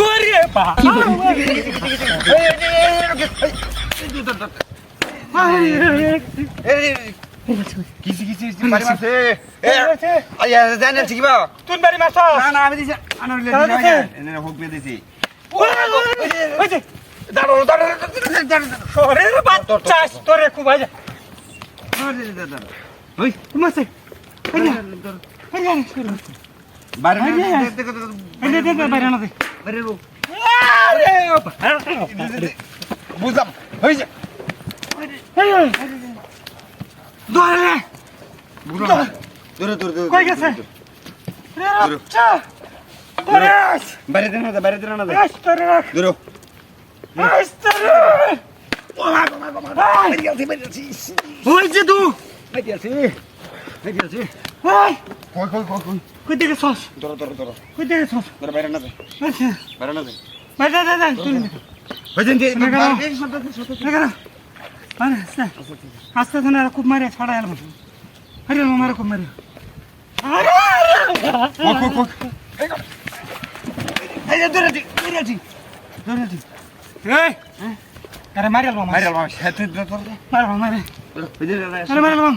ওরে বাবা কিসি কিসি বাড়ি মারছে এ আয়া জানেন ঠিক বা তুই বাড়ি মাছ না না আমি দিছি আনলে তাহলে দিছি দিছে? এনে হোক বে দিছি ওইছে দাঁড়ো দাঁড়ো দাঁড়ো শহরের বাচ্চা তোরে খুব আজ দাঁড়ো ওই কুমাসে বুঝলাম দরে বুঝলাম দূরে দূরে দূরে কই গেছে বাইরে দেনা দে বাইরে দেনা দে আস তোরে রাখ দূরে গেছে ওই কই কই কই কই? কই দিকে সস দূরে দূরে দূরে কই দিকে সস দূরে বাইরে না দে আচ্ছা বাইরে না দে বাইরে যে না, না। বাইরে সরতে সরতে দেখো আরে আস্তে। আস্তে ধরে আর খুব মারে ছাড়া এলাম আরে মারে খুব মারে আরে কই কই কই? এই যে দূরে দি দূরে দি। দূরে দি। এই। আরে মারে এলাম বাইরে লাও সাথে দূরে মারে মারে আরে মারে এলাম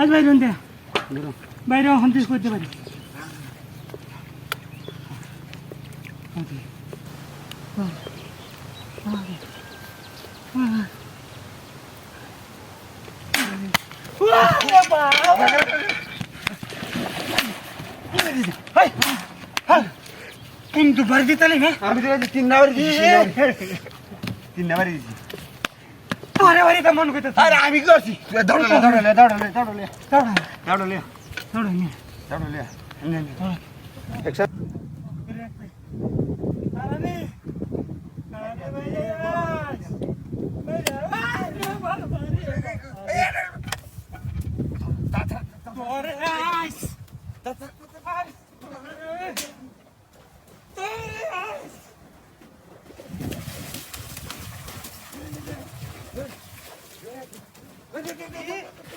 আজ বাইরে দে। বাইরে হন্তিস করতে পারি। কিন্তু বাড়ি দিতে আমি তিন নাম্বার দিছি তিন নাম্বার। দিছি। পরে বাড়ি তো মন করতে আরে আমি করছি দৌড়লে দৌড়লে দৌড়লে দৌড়লে দাঁড়া দৌড়লে দাঁড়া নিয়ে দৌড়লে আরে আরে বাইরে আস বাইরে আরে বাবা রে তোরে আইস dur dur dur.